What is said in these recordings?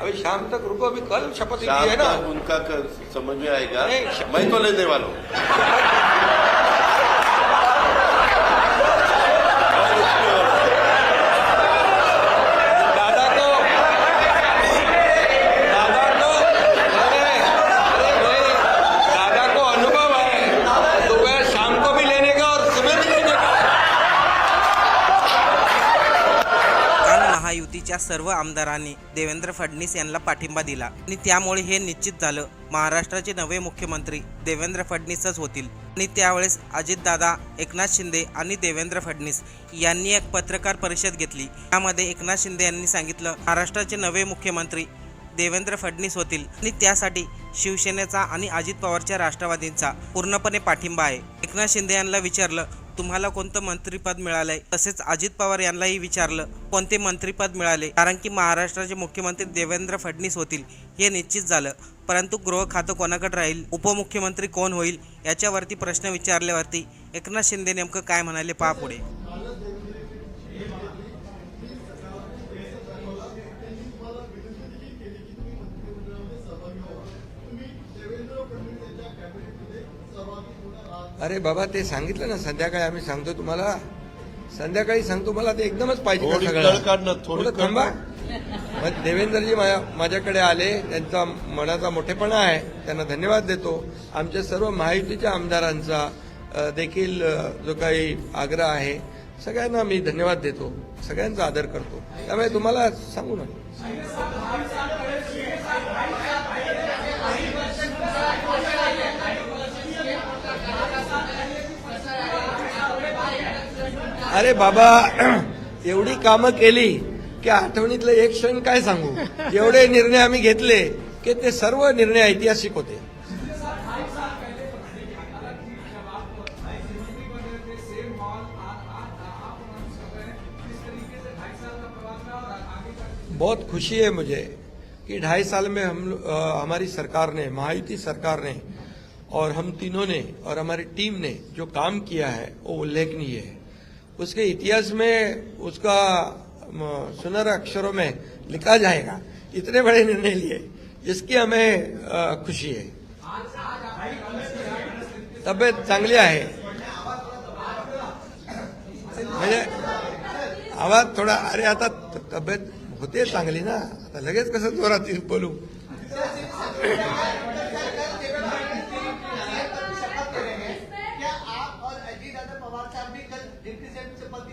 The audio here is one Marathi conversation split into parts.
अभी शाम तक रुको अभी कल शपथ ली है ना। उनका कर- समझ में आएगा। मैं तो लेने वाला हूँ दादा को दादा को अरे अरे भाई दादा को अनुभव है दोपहर शाम को भी लेने का और सुबह भी लेने का काल युतीच्या सर्व आमदारांनी देवेंद्र फडणवीस यांना पाठिंबा दिला. आणि त्यामुळे हे निश्चित झालं महाराष्ट्राचे नवे मुख्यमंत्री देवेंद्र फडणवीसच होतील. आणि त्यावेळेस अजितदादा एकनाथ शिंदे आणि देवेंद्र फडणवीस यांनी एक पत्रकार परिषद घेतली. त्यामध्ये एकनाथ शिंदे यांनी सांगितलं महाराष्ट्राचे नवे मुख्यमंत्री देवेंद्र फडणवीस होतील. आणि त्यासाठी शिवसेनेचा आणि अजित पवारच्या राष्ट्रवादींचा पूर्णपणे पाठिंबा आहे. एकनाथ शिंदे यांना विचारलं तुम्हाला कोणतं मंत्रीपद मिळालंय? तसेच अजित पवार यांनाही विचारलं कोणते मंत्रीपद मिळाले? कारण की महाराष्ट्राचे मुख्यमंत्री देवेंद्र फडणवीस होतील हे निश्चित झालं. परंतु गृह खातं कोणाकडे राहील? उपमुख्यमंत्री कोण होईल? याच्यावरती प्रश्न विचारल्यावरती एकनाथ शिंदे नेमकं काय म्हणाले? पहा पुढे. अरे बाबा ते सांगितलं ना संध्याकाळी आम्ही सांगतो तुम्हाला. संध्याकाळी सांगतो मला ते एकदमच पाहिजे थोडी सगळं? थांबा. मग देवेंद्रजी माझ्या माझ्याकडे आले त्यांचा मनाचा मोठेपणा आहे त्यांना धन्यवाद देतो. आमच्या सर्व महायुतीच्या आमदारांचा देखील जो काही आग्रह आहे सगळ्यांना मी धन्यवाद देतो. सगळ्यांचा आदर करतो. त्यामुळे तुम्हाला सांगू ना अरे बाबा एवढी कामं की आठवणीतलं एक क्षण काय सांगू? एवढे निर्णय आम्ही घेतले की सर्व निर्णय ऐतिहासिक होते. बहुत खुशी है मुझे कि ढाई साल में हम अ, हमारी सरकार ने महायुति सरकार ने और हम तीनों ने और हमारी टीम ने जो काम किया है वो उल्लेखनीय है। उसके इतिहास में उसका म, सुनहरे अक्षरों में लिखा जाएगा। इतने बड़े निर्णय लिए इसकी हमें खुशी है। तब्येत चांगली आहे म्हणजे आवाज़ थोडा अरे आता तब्येत होते चांगली ना? आता लगेच कसं जोरात बोलू?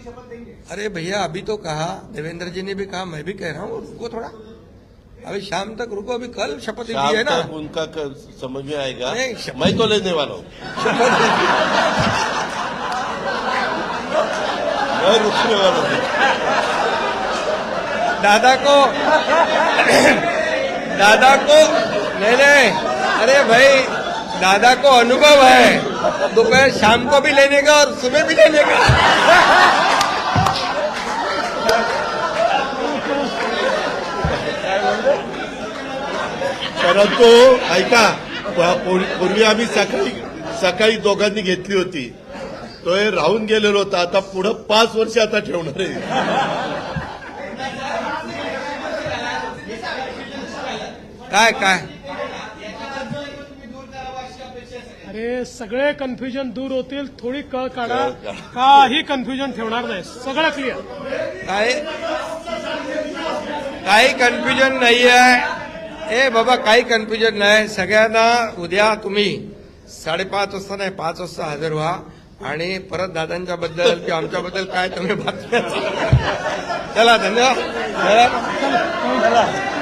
शपथ लेंगे अरे भैया अभी तो कहा देवेंद्र जी ने भी कहा मैं भी कह रहा हूँ रुको थोड़ा। अभी शाम तक रुको अभी कल शपथ ली है ना। उनका कर- समझ में आएगा। नहीं, मैं तो लेने वाला हूँ। शपथ मैं रुकने वाला हूँ। दादा को दादा को नहीं नहीं अरे भाई दादा को अनुभव है। दोपहर शाम को भी लेने का और सुबह भी लेने का। परंतु ऐका पूर्वी आम्ही सकाळी सकाळी दोघांनी घेतली होती. तो हे राहून गेलेलो होता. आता पुढं पाच वर्ष आता ठेवणार आहे. काय काय? अरे सगळे कन्फ्युजन दूर होतील. थोडी कळ काढा. काही कन्फ्युजन ठेवणार नाही. सगळं क्लिअर काही काही कन्फ्युजन नाही आहे ए बाबा काही कन्फ्युजन नाही. सगळ्यांना उद्या तुम्ही साडेपाच वाजता नाही पाच वाजता हजर व्हा. आणि परत दादांच्या बद्दल किंवा आमच्याबद्दल काय तुम्ही बातम्या चला धन्यवाद. चला.